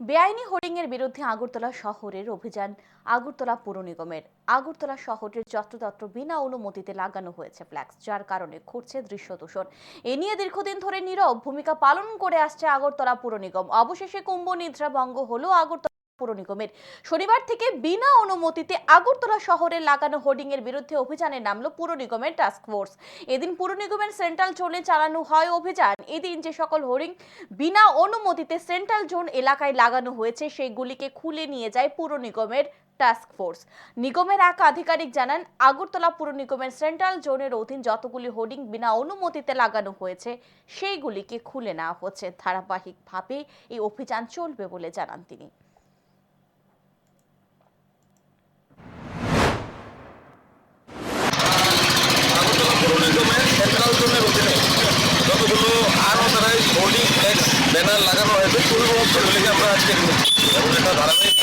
বেআইনি হোর্ডিংয়ের বিরুদ্ধে আগরতলা শহরের অভিযান, আগরতলা পৌর নিগমের। আগরতলা শহরের যত্রতত্র বিনা অনুমতিতে লাগানো হয়েছে ফ্ল্যাক্স, যার কারণে ঘটছে দৃশ্য দূষণ। এ নিয়ে দীর্ঘদিন ধরে নীরব ভূমিকা পালন করে আসছে আগরতলা পৌর নিগম। অবশেষে কুম্ভ নিদ্রা ভঙ্গ হলো আগরতলা পুর নিগমের। শনিবার থেকে বিনা অনুমতিতে আগরতলা শহরে লাগানো হোর্ডিং এর বিরুদ্ধে অভিযানে নামলো পুর নিগমের টাস্ক ফোর্স এদিন পুর নিগমের সেন্ট্রাল জোনে চালানো হয় অভিযান। এদিন যে সকল হোর্ডিং বিনা অনুমতিতে সেন্ট্রাল জোন এলাকায় লাগানো হয়েছে সেইগুলিকে খুলে নিয়ে যায় পুর নিগমের টাস্ক ফোর্স নিগমের এক আধিকারিক জানান, আগরতলা পুর নিগমের সেন্ট্রাল জোনের অধীন যতগুলি হোর্ডিং বিনা অনুমতিতে লাগানো হয়েছে, সেইগুলিকে খুলে নেওয়া হচ্ছে। ধারাবাহিকভাবে এই অভিযান চলবে বলে জানান তিনি আগরতলা পৌর নিগমের সেন্ট্রাল জোনের অধীনে যতগুলো আনঅথরাইজ হোর্ডিং ফ্লেক্স ব্যানার লাগানো হয়েছে পরিবহন সেগুলিকে আমরা আজকে। এবং এটা ধারাবাহিক